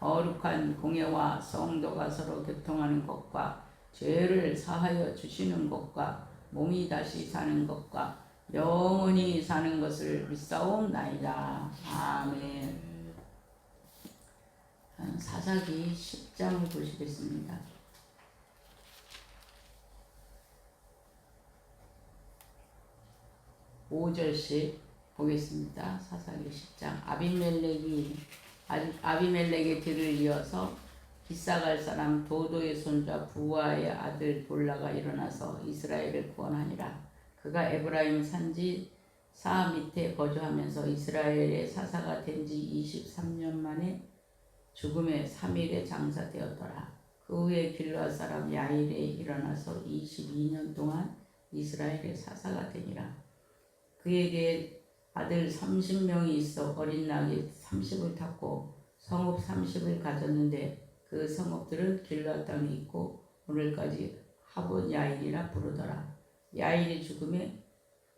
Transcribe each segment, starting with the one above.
거룩한 공예와 성도가 서로 교통하는 것과 죄를 사하여 주시는 것과 몸이 다시 사는 것과 영원히 사는 것을 믿사옵나이다. 아멘. 사사기 10장을 보시겠습니다. 5절씩 보겠습니다. 사사기 10장 아비멜렉이 아- 아비멜렉의 뒤를 이어서 기사갈 사람 도도의 손자 부하의 아들 돌라가 일어나서 이스라엘을 구원하니라. 그가 에브라임 산지 사 밑에 거주하면서 이스라엘의 사사가 된 지 23년 만에 죽음의 3일에 장사되었더라. 그 후에 길라 사람 야일에 일어나서 22년 동안 이스라엘의 사사가 되니라. 그에게 아들 30명이 있어 어린 나이 30을 탔고 성읍 30을 가졌는데 그 성읍들은 길라 땅에 있고 오늘까지 하본 야일이라 부르더라. 야일이 죽음에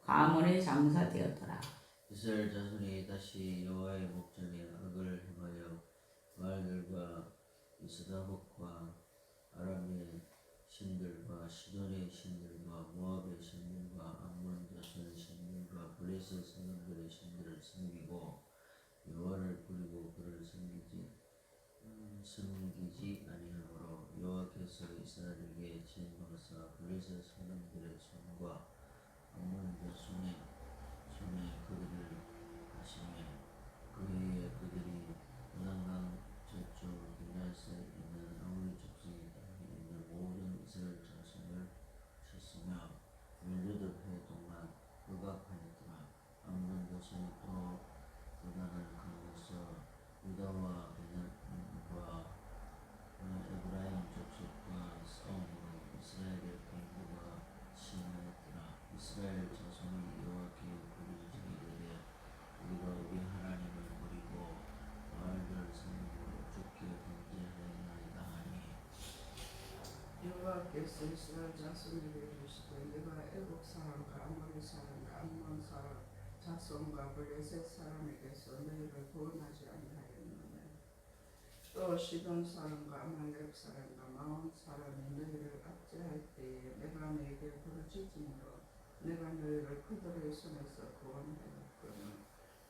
가문의 장사되었더라. 이스라엘 자손이 다시 여호와의 목전에 악을 행하여 바알들과 이스다복과 아람의 신들과 시돈의 신들 과 모압의 신들과 암몬 자손의 신들과 블레셋 사람들의 신들을 섬기고 여호와를 부리고 그를 섬기지 음, 섬기지 아니하므로 여호와께서 이스라엘에게 진노하사 블레셋 사람들의 손과 암몬 자손의 손에 그들을 하시며 그해에 그들이 요단강 저쪽 길라스에 있는 아무리 족속의 땅에 있는 모든 이스라엘 자손을 쳤으며 열여덟 해 동안 억압하였더라 암몬 자손이 또 요단을 건너서 유다와 베냐민과 에브라임 족속과 싸움으로 이스라엘의 병부가 심하였더라 이스라엘 자손이 여호와께 부르짖기 이르되 우리가 우리 하나님을 버리고 바알들을 섬기고 죽게 범죄하였나이다 하니 이스라엘 자손에게 이르시되 내가 애국 사람과 아모리 사람과 암몬 사람 자손과 블레셋 사람에게서 너희를 구원하지 아니하였느냐? 또 시돈 사람과 아말렉 사람과 마온 사람이 너희를 압제할 때에 내가 너희에게 부르짖음으로 내가 너희를 그들의 손에서 구원하였거늘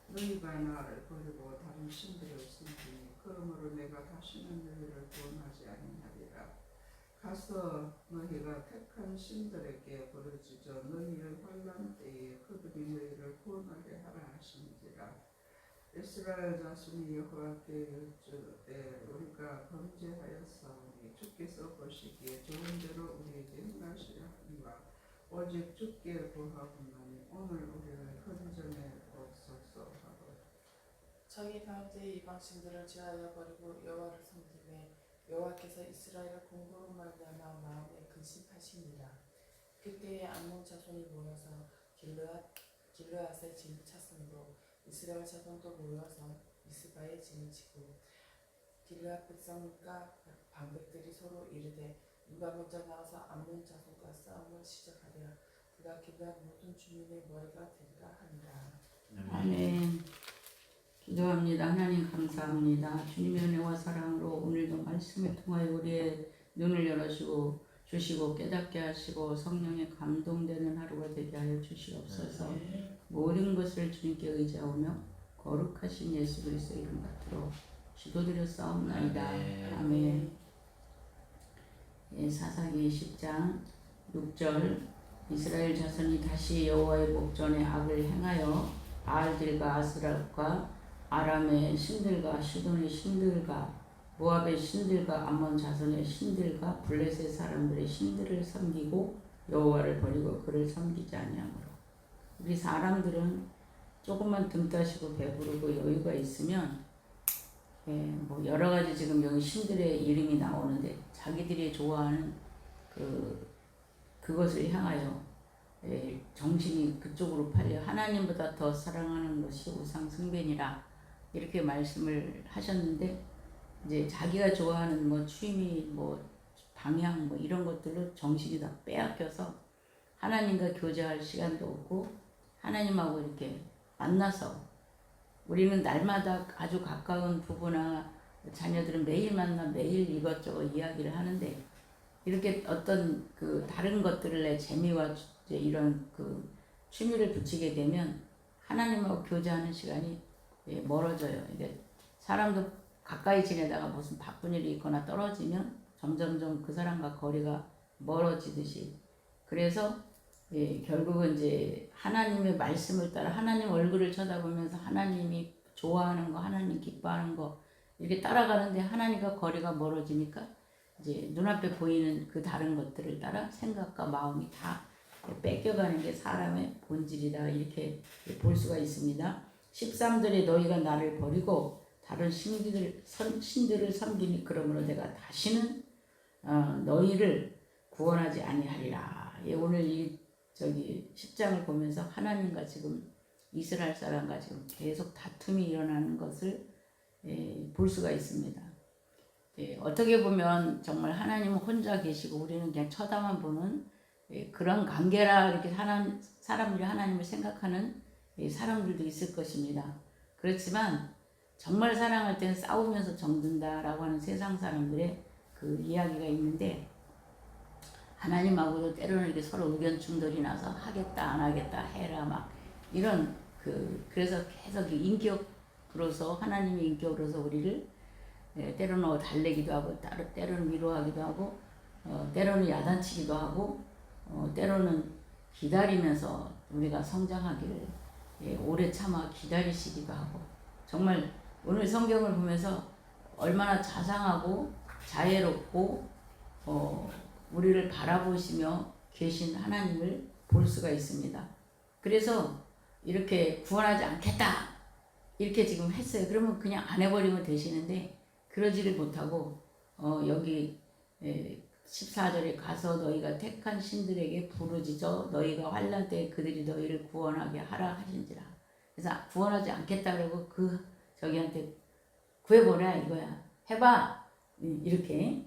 너희가 나를 버리고 다른 신들을 섬기니 그러므로 내가 다시는 너희를 구원하지 아니하리라 가서 너희가 택한 신들에게 부르짖어 너희의 환란 때에 그들이 너희를 구원하게 하라 하신지라. 이스라엘 자손이 여호와께 여쭈되 우리가 범죄하였사오니 주께서 보시기에 좋은 대로 우리에게 행하시려 하니와 오직 주께 구하옵나니 오늘 우리를 헌전해 없소서 하고. 저희 가운데 이방 신들을 제하여 버리고 여호와를 섬기매 여호와께서 이스라엘을 공고로 말미암아 마음에 근심하시니라. 그때에 암몬 자손이 모여서 길르앗 길르앗의 진을 찼으므로 이스라엘 자손도 모여서 미스바의 진을 치고 길르앗 백성과 방백들이 서로 이르되 누가 먼저 나와서 암몬 자손과 싸움을 시작하랴 그가 길르앗 모든 주민의 머리가 되리라 하니라. 아멘. 기도합니다. 하나님 감사합니다. 주님의 은혜와 사랑으로 오늘도 말씀을 통하여 우리의 눈을 열어주고 주시고 깨닫게 하시고 성령에 감동되는 하루가 되게 하여 주시옵소서. 모든 것을 주님께 의지하오며 거룩하신 예수 그리스도 이름 받들어 기도드렸사옵나이다. 아멘. 예, 사사기 10장 6절 이스라엘 자손이 다시 여호와의 목전에 악을 행하여 바알들과 아스락과 아람의 신들과 시돈의 신들과 모압의 신들과 암몬 자손의 신들과 블레셋 사람들의 신들을 섬기고 여호와를 버리고 그를 섬기지 아니하므로. 우리 사람들은 조금만 등 따시고 배부르고 여유가 있으면 예, 뭐 여러 가지 지금 여기 신들의 이름이 나오는데 자기들이 좋아하는 그 그것을 향하여 예, 정신이 그쪽으로 팔려 하나님보다 더 사랑하는 것이 우상 숭배니라 이렇게 말씀을 하셨는데 이제 자기가 좋아하는 뭐 취미 뭐 방향 뭐 이런 것들로 정신이 다 빼앗겨서 하나님과 교제할 시간도 없고 하나님하고 이렇게 만나서 우리는 날마다 아주 가까운 부부나 자녀들은 매일 만나 매일 이것저것 이야기를 하는데 이렇게 어떤 그 다른 것들을 재미와 이제 이런 그 취미를 붙이게 되면 하나님하고 교제하는 시간이 예, 멀어져요. 이게 사람도 가까이 지내다가 무슨 바쁜 일이 있거나 떨어지면 점점점 그 사람과 거리가 멀어지듯이 그래서 예, 결국은 이제 하나님의 말씀을 따라 하나님 얼굴을 쳐다보면서 하나님이 좋아하는 거, 하나님 기뻐하는 거 이렇게 따라가는데 하나님과 거리가 멀어지니까 이제 눈앞에 보이는 그 다른 것들을 따라 생각과 마음이 다 뺏겨가는 게 사람의 본질이다 이렇게 볼 수가 있습니다. 13절에 너희가 나를 버리고 다른 신들을 선- 신들을 섬기니 그러므로 내가 다시는 어, 너희를 구원하지 아니하리라. 예, 오늘 이 저기 10장을 보면서 하나님과 지금 이스라엘 사람과 지금 계속 다툼이 일어나는 것을 예, 볼 수가 있습니다. 예, 어떻게 보면 정말 하나님은 혼자 계시고 우리는 그냥 쳐다만 보는 예, 그런 관계라 이렇게 사람, 사람들이 하나님을 생각하는 예, 사람들도 있을 것입니다. 그렇지만 정말 사랑할 때는 싸우면서 정든다라고 하는 세상 사람들의 그 이야기가 있는데 하나님하고도 때로는 이렇게 서로 의견 충돌이 나서 하겠다 안 하겠다 해라 막 이런 그 그래서 계속 이 인격으로서 하나님의 인격으로서 우리를 예, 때로는 어, 달래기도 하고 때로는 위로하기도 하고 어, 때로는 야단치기도 하고 어, 때로는 기다리면서 우리가 성장하기를 예, 오래 참아 기다리시기도 하고 정말 오늘 성경을 보면서 얼마나 자상하고 자애롭고 어, 우리를 바라보시며 계신 하나님을 볼 수가 있습니다. 그래서 이렇게 구원하지 않겠다 이렇게 지금 했어요. 그러면 그냥 안 해버리면 되시는데 그러지를 못하고 어, 여기 에, 14절에 가서 너희가 택한 신들에게 부르짖어 너희가 환난 때 그들이 너희를 구원하게 하라 하신지라. 그래서 구원하지 않겠다 그러고 그 저기한테 구해보라 이거야. 해봐 음, 이렇게.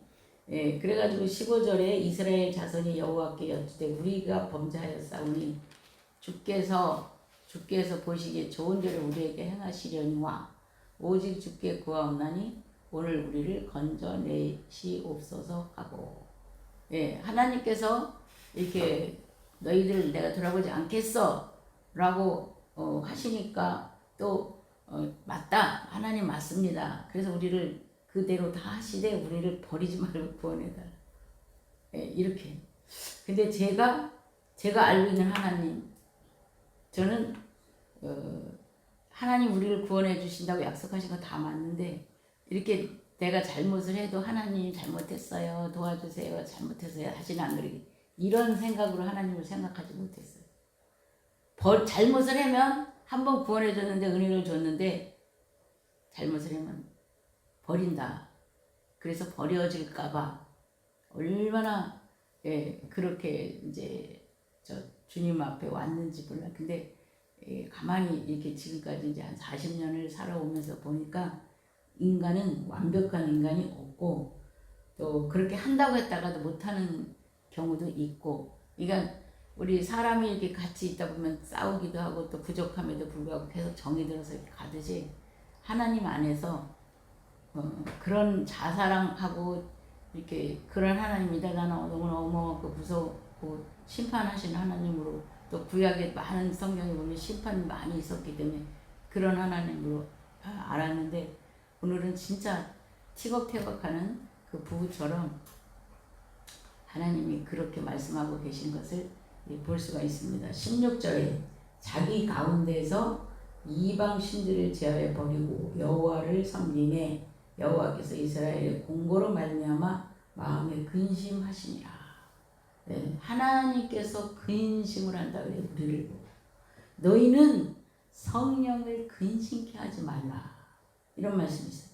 예, 그래가지고 15절에 이스라엘 자손이 여호와께 여쭈되 우리가 범죄하였사오니 주께서 주께서 보시기에 좋은 죄를 우리에게 행하시려니와 오직 주께 구하옵나니 오늘 우리를 건져내시옵소서 하고 예, 하나님께서 이렇게 너희들 내가 돌아보지 않겠어 라고 어, 하시니까 또 어, 맞다. 하나님 맞습니다. 그래서 우리를 그대로 다 하시되 우리를 버리지 말고 구원해달라. 예, 이렇게. 근데 제가 제가 알고 있는 하나님 저는 어, 하나님 우리를 구원해 주신다고 약속하신 거 다 맞는데 이렇게 내가 잘못을 해도 하나님 잘못했어요 도와주세요 잘못했어요 다시는 안 그러게 이런 생각으로 하나님을 생각하지 못했어요. 벌 잘못을 하면 한 번 구원해 줬는데 은혜를 줬는데 잘못을 하면 버린다. 그래서 버려질까봐 얼마나 예, 그렇게 이제 저 주님 앞에 왔는지 몰라. 근데 예, 가만히 이렇게 지금까지 이제 한 40년을 살아오면서 보니까 인간은 완벽한 인간이 없고 또 그렇게 한다고 했다가도 못하는 경우도 있고 그러니까 우리 사람이 이렇게 같이 있다 보면 싸우기도 하고 또 부족함에도 불구하고 계속 정이 들어서 이렇게 가듯이 하나님 안에서 어, 그런 자사랑하고 이렇게 그런 하나님이다. 나는 너무나 어마어마하고 무섭고 심판하시는 하나님으로 또 구약에 많은 성경에 보면 심판이 많이 있었기 때문에 그런 하나님으로 아, 알았는데 오늘은 진짜 티격태격하는 그 부부처럼 하나님이 그렇게 말씀하고 계신 것을 볼 수가 있습니다. 16절에 자기 가운데서 이방 신들을 제하여 버리고 여호와를 섬김에 여호와께서 이스라엘의 공고로 말미암아 마음에 근심하시니라. 네, 하나님께서 근심을 한다 그래요. 우리를. 너희는 성령을 근심케 하지 말라. 이런 말씀이 있어요.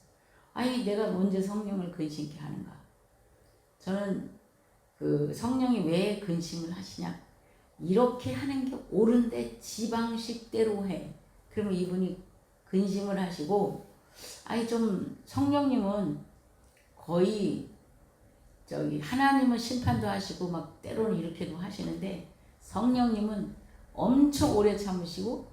아니 내가 언제 성령을 근심케 하는가? 저는 그 성령이 왜 근심을 하시냐? 이렇게 하는 게 옳은데 지방식대로 해. 그러면 이분이 근심을 하시고 아니 좀 성령님은 거의 저기 하나님은 심판도 하시고 막 때로는 이렇게도 하시는데 성령님은 엄청 오래 참으시고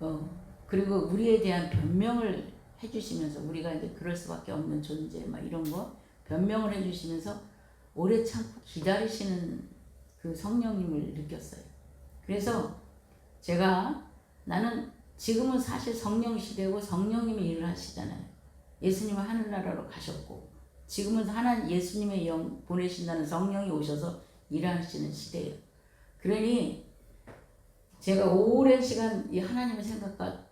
어 그리고 우리에 대한 변명을 해주시면서 우리가 이제 그럴 수밖에 없는 존재 막 이런 거 변명을 해주시면서 오래 참고 기다리시는 그 성령님을 느꼈어요. 그래서 제가 나는 지금은 사실 성령 시대고 성령님이 일을 하시잖아요. 예수님은 하늘나라로 가셨고 지금은 하나님 예수님의 영 보내신다는 성령이 오셔서 일하시는 시대예요. 그러니 제가 오랜 시간 이 하나님의 생각과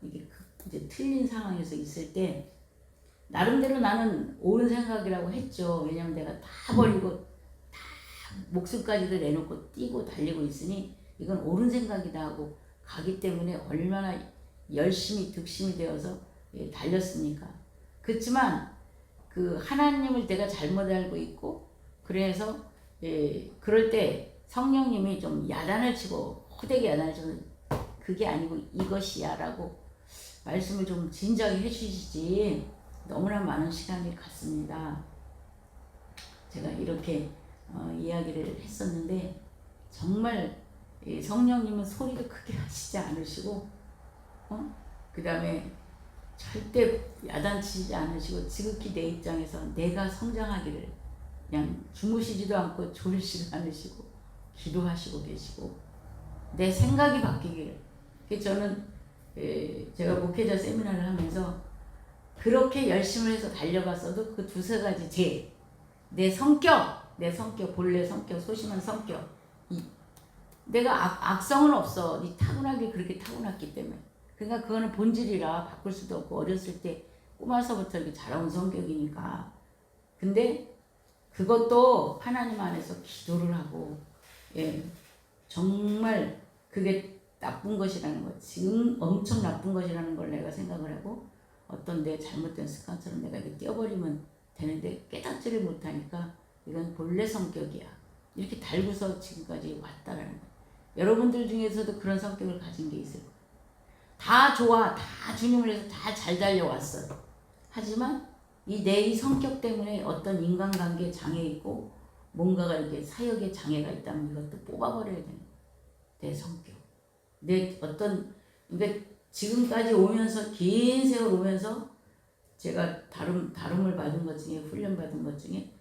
이제 틀린 상황에서 있을 때 나름대로 나는 옳은 생각이라고 했죠. 왜냐면 내가 다 버리고 다 목숨까지도 내놓고 뛰고 달리고 있으니 이건 옳은 생각이다 하고 가기 때문에 얼마나 열심히 득심이 되어서 예, 달렸습니까? 그렇지만 그 하나님을 내가 잘못 알고 있고 그래서 예, 그럴 때 성령님이 좀 야단을 치고 호되게 야단을 치고 그게 아니고 이것이야라고 말씀을 좀 진작에 해주시지 너무나 많은 시간이 갔습니다. 제가 이렇게 어, 이야기를 했었는데 정말 이 성령님은 소리를 크게 하시지 않으시고 어? 그 다음에 절대 야단치지 않으시고 지극히 내 입장에서 내가 성장하기를 그냥 주무시지도 않고 졸지도 않으시고 기도하시고 계시고 내 생각이 바뀌기를 저는 에, 제가 목회자 세미나를 하면서 그렇게 열심을 해서 달려갔어도 그 두세 가지 제, 내 성격, 내 성격, 본래 성격, 소심한 성격, 이, 내가 악, 악성은 없어. 네 타고나게 그렇게 타고났기 때문에. 그러니까 그거는 본질이라 바꿀 수도 없고 어렸을 때 꼬마서부터 이렇게 자라온 성격이니까. 근데 그것도 하나님 안에서 기도를 하고, 예, 정말 그게 나쁜 것이라는 거, 지금 엄청 나쁜 것이라는 걸 내가 생각을 하고, 어떤 내 잘못된 습관처럼 내가 이렇게 떼어버리면 되는데 깨닫지를 못하니까 이건 본래 성격이야. 이렇게 달고서 지금까지 왔다라는 거야. 여러분들 중에서도 그런 성격을 가진 게 있을 거야. 다 좋아. 다 주님을 위해서 다 잘 달려왔어. 하지만 이 내 이 성격 때문에 어떤 인간관계에 장애 있고 뭔가가 이렇게 사역에 장애가 있다면 이것도 뽑아버려야 되는 거야. 내 성격. 내 어떤, 그러니까 지금까지 오면서 긴 세월 오면서 제가 다름 다름을 받은 것 중에 훈련 받은 것 중에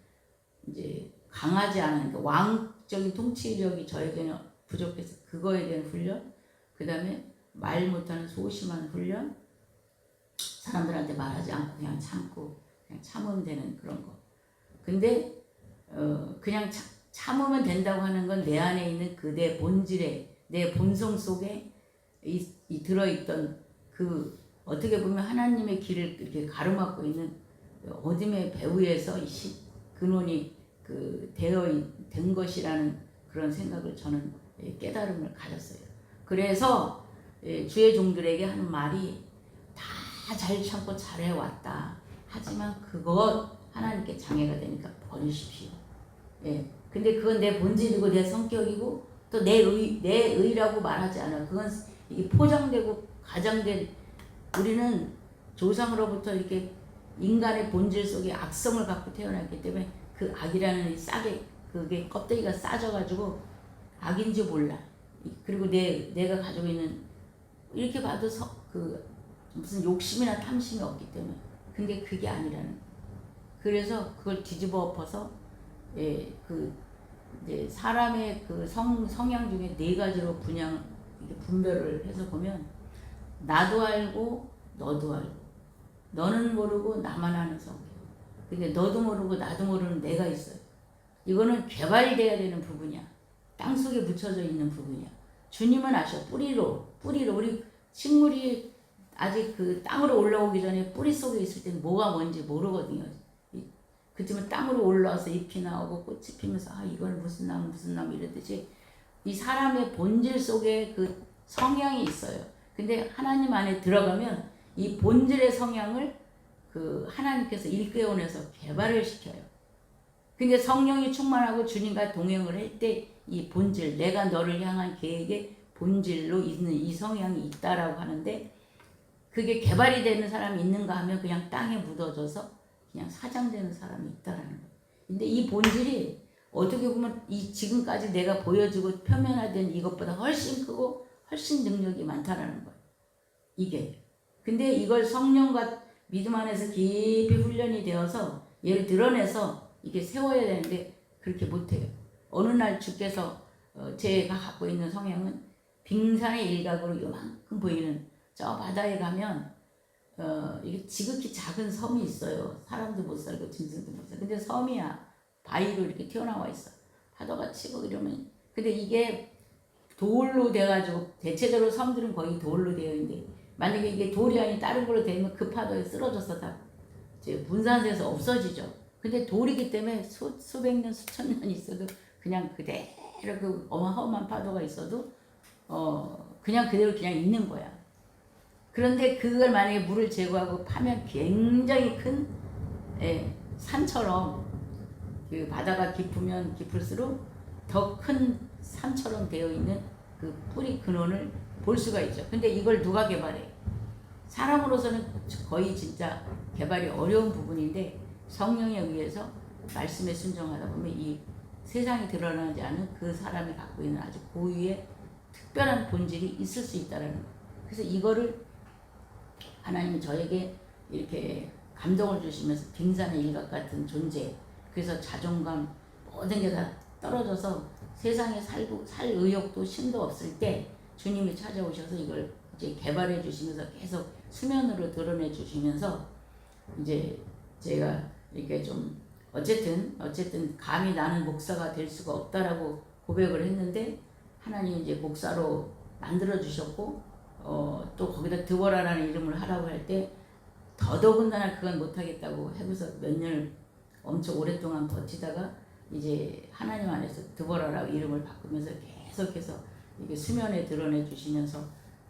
이제 강하지 않은 그러니까 왕적인 통치력이 저에게는 부족해서 그거에 대한 훈련 그 다음에 말 못하는 소심한 훈련 사람들한테 말하지 않고 그냥 참고 그냥 참으면 되는 그런 거. 근데 어 그냥 참, 참으면 된다고 하는 건 내 안에 있는 그내 본질에 내 본성 속에 이, 이 들어있던 그 어떻게 보면 하나님의 길을 이렇게 가로막고 있는 어둠의 배후에서 근원이 그 되어 있- 된 것이라는 그런 생각을 저는 예, 깨달음을 가졌어요. 그래서 예, 주의 종들에게 하는 말이 다 잘 참고 잘해왔다. 하지만 그것 하나님께 장애가 되니까 버리십시오. 예. 근데 그건 내 본질이고 내 성격이고 또 내 의, 내 의라고 말하지 않아. 그건 이 포장되고 가장된 우리는 조상으로부터 이렇게 인간의 본질 속에 악성을 갖고 태어났기 때문에 그 악이라는 이 싹에 그게 껍데기가 싸져가지고 악인지 몰라. 이- 그리고 내 내가 가지고 있는 이렇게 봐도 서, 그 무슨 욕심이나 탐심이 없기 때문에 근데 그게 아니라는. 그래서 그걸 뒤집어 엎어서 예, 그 이제 사람의 그 성, 성향 중에 네 가지로 분양 분별을 해서 보면 나도 알고 너도 알고 너는 모르고 나만 아는 성격. 근데 너도 모르고 나도 모르는 내가 있어요. 이거는 개발돼야 되는 부분이야. 땅 속에 묻혀져 있는 부분이야. 주님은 아셔. 뿌리로 뿌리로 우리 식물이 아직 그 땅으로 올라오기 전에 뿌리 속에 있을 때는 뭐가 뭔지 모르거든요. 이- 그쯤은 땅으로 올라와서 잎이 나오고 꽃이 피면서 아 이건 무슨 나무 무슨 나무 이랬듯이 이 사람의 본질 속에 그 성향이 있어요. 근데 하나님 안에 들어가면 이 본질의 성향을 그 하나님께서 일깨워내서 개발을 시켜요. 근데 성령이 충만하고 주님과 동행을 할 때 이 본질, 내가 너를 향한 계획의 본질로 있는 이 성향이 있다라고 하는데 그게 개발이 되는 사람이 있는가 하면 그냥 땅에 묻어져서 그냥 사장되는 사람이 있다라는 거예요. 근데 이 본질이 어떻게 보면 이 지금까지 내가 보여주고 표면화된 이것보다 훨씬 크고 훨씬 능력이 많다라는 거예요. 이게. 근데 이걸 성령과 믿음 안에서 깊이 훈련이 되어서 얘를 드러내서 이게 세워야 되는데 그렇게 못해요. 어느 날 주께서 어, 제가 갖고 있는 성향은 빙산의 일각으로 요만큼 보이는 저 바다에 가면 어, 이게 지극히 작은 섬이 있어요. 사람도 못 살고 짐승도 못 살고. 근데 섬이야. 바위로 이렇게 튀어나와 있어. 파도가 치고 이러면. 근데 이게 돌로 돼가지고 대체적으로 섬들은 거의 돌로 되어 있는데 만약에 이게 돌이 아닌 다른 걸로 되면 그 파도에 쓰러져서 다 분산돼서 없어지죠. 근데 돌이기 때문에 수, 수백 년, 수천 년 있어도 그냥 그대로 그 어마어마한 파도가 있어도 어 그냥 그대로 그냥 있는 거야. 그런데 그걸 만약에 물을 제거하고 파면 굉장히 큰 예, 산처럼 그 바다가 깊으면 깊을수록 더 큰 산처럼 되어 있는 그 뿌리 근원을 볼 수가 있죠. 근데 이걸 누가 개발해? 사람으로서는 거의 진짜 개발이 어려운 부분인데 성령에 의해서 말씀에 순종하다 보면 이 세상에 드러나지 않은 그 사람이 갖고 있는 아주 고유의 특별한 본질이 있을 수 있다라는 거예요. 그래서 이거를 하나님이 저에게 이렇게 감동을 주시면서 빙산의 일각 같은 존재 그래서 자존감 모든 게 다 떨어져서 세상에 살고 살 의욕도 힘도 없을 때 주님이 찾아오셔서 이걸 이제 개발해 주시면서 계속 수면으로 드러내 주시면서 이제 제가 이렇게 좀 어쨌든 어쨌든 감히 나는 목사가 될 수가 없다라고 고백을 했는데 하나님 이제 목사로 만들어 주셨고 어, 또 거기다 드보라라는 이름을 하라고 할 때 더더군다나 그건 못하겠다고 해서 몇 년을 엄청 오랫동안 버티다가 이제 하나님 안에서 드보라라고 이름을 바꾸면서 계속해서 이게 수면에 드러내 주시면서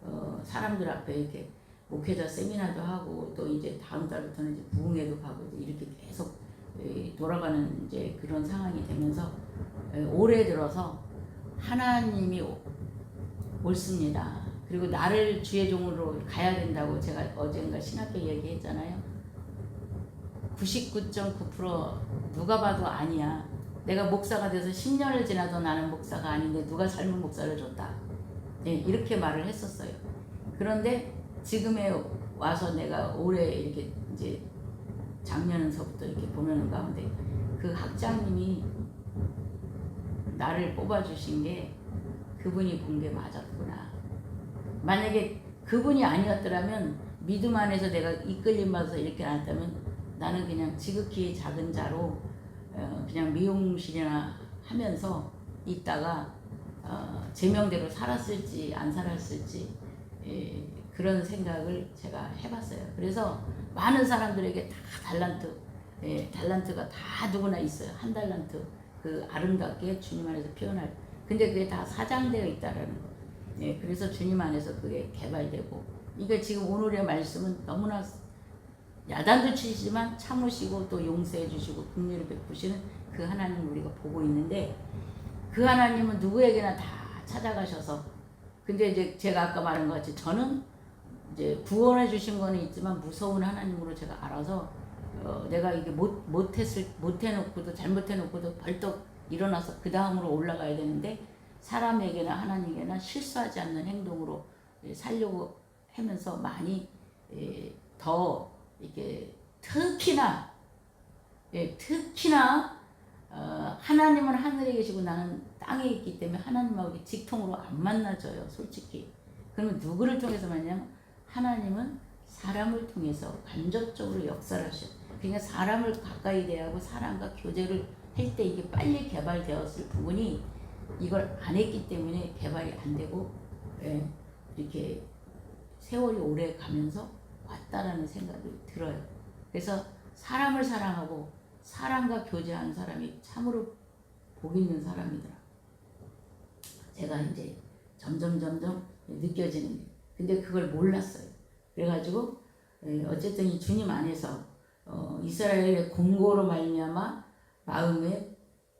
어, 사람들 앞에 이렇게 목회자 세미나도 하고 또 이제 다음 달부터는 이제 부흥회도 가고 이렇게 계속 에, 돌아가는 이제 그런 상황이 되면서 에, 올해 들어서 하나님이 오- 옳습니다. 그리고 나를 주의 종으로 가야 된다고 제가 어젠가 신학교 얘기했잖아요. 99.9% 누가 봐도 아니야. 내가 목사가 돼서 10년을 지나도 나는 목사가 아닌데 누가 삶은 목사를 줬다. 네, 이렇게 말을 했었어요. 그런데 지금에 와서 내가 올해 이렇게 이제 작년서부터 이렇게 보는 가운데 그 학장님이 나를 뽑아주신 게 그분이 본 게 맞았구나. 만약에 그분이 아니었더라면 믿음 안에서 내가 이끌림 받아서 이렇게 나왔다면 나는 그냥 지극히 작은 자로 어, 그냥 미용실이나 하면서 있다가 어, 제명대로 살았을지 안 살았을지 예, 그런 생각을 제가 해봤어요. 그래서 많은 사람들에게 다 달란트, 예, 달란트가 다 누구나 있어요. 한 달란트 그 아름답게 주님 안에서 표현할. 근데 그게 다 사장되어 있다라는 거. 예, 그래서 주님 안에서 그게 개발되고 이게 지금 오늘의 말씀은 너무나 야단도 치시지만 참으시고 또 용서해 주시고 긍휼을 베푸시는 그 하나님을 우리가 보고 있는데 그 하나님은 누구에게나 다 찾아가셔서 근데 이제 제가 아까 말한 것 같이 저는 이제 구원해 주신 거는 있지만 무서운 하나님으로 제가 알아서 어, 내가 이게 못 못했을 못해놓고도 잘못해놓고도 벌떡 일어나서 그 다음으로 올라가야 되는데 사람에게나 하나님에게나 실수하지 않는 행동으로 예, 살려고 하면서 많이 예, 더 이게 특히나 예, 특히나 어, 하나님은 하늘에 계시고 나는 땅에 있기 때문에 하나님하고 직통으로 안 만나져요, 솔직히. 그러면 누구를 통해서 만나냐면 하나님은 사람을 통해서 간접적으로 역사를 하셔. 그러니까 사람을 가까이 대하고 사람과 교제를 할 때 이게 빨리 개발되었을 부분이 이걸 안 했기 때문에 개발이 안 되고 예, 이렇게 세월이 오래 가면서 왔다라는 생각이 들어요. 그래서 사람을 사랑하고 사람과 교제하는 사람이 참으로 복 있는 사람이더라. 제가 이제 점점 점점 느껴지는 게. 근데 그걸 몰랐어요. 그래가지고 에, 어쨌든 이 주님 안에서 어, 이스라엘의 공고로 말미암아 마음에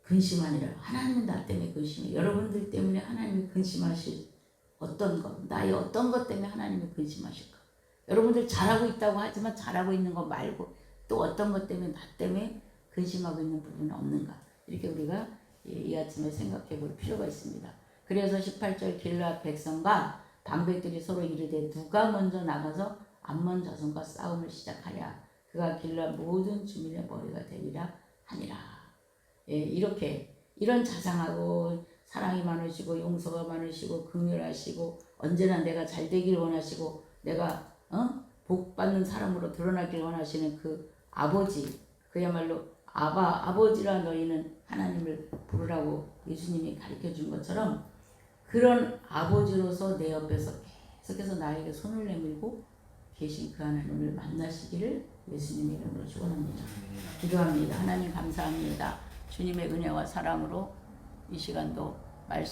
근심하니라. 하나님은 나 때문에 근심해. 여러분들 때문에 하나님이 근심하실 어떤 것, 나의 어떤 것 때문에 하나님이 근심하실까? 여러분들 잘하고 있다고 하지만 잘하고 있는 것 말고 또 어떤 것 때문에 나 때문에 근심하고 있는 부분은 없는가? 이렇게 우리가 이, 이 아침에 생각해 볼 필요가 있습니다. 그래서 18절 길라 백성과 방백들이 서로 이르되 누가 먼저 나가서 암몬 자손과 싸움을 시작하랴 그가 길라 모든 주민의 머리가 되리라 하니라 예, 이렇게 이런 자상하고 사랑이 많으시고 용서가 많으시고 긍휼하시고 언제나 내가 잘 되기를 원하시고 내가 어? 복 받는 사람으로 드러나길 원하시는 그 아버지 그야말로 아바 아버지라 너희는 하나님을 부르라고 예수님이 가르쳐 준 것처럼 그런 아버지로서 내 옆에서 계속해서 나에게 손을 내밀고 계신 그 하나님을 만나시기를 예수님의 이름으로 축원합니다. 기도합니다. 하나님 감사합니다. 주님의 은혜와 사랑으로 이 시간도 말씀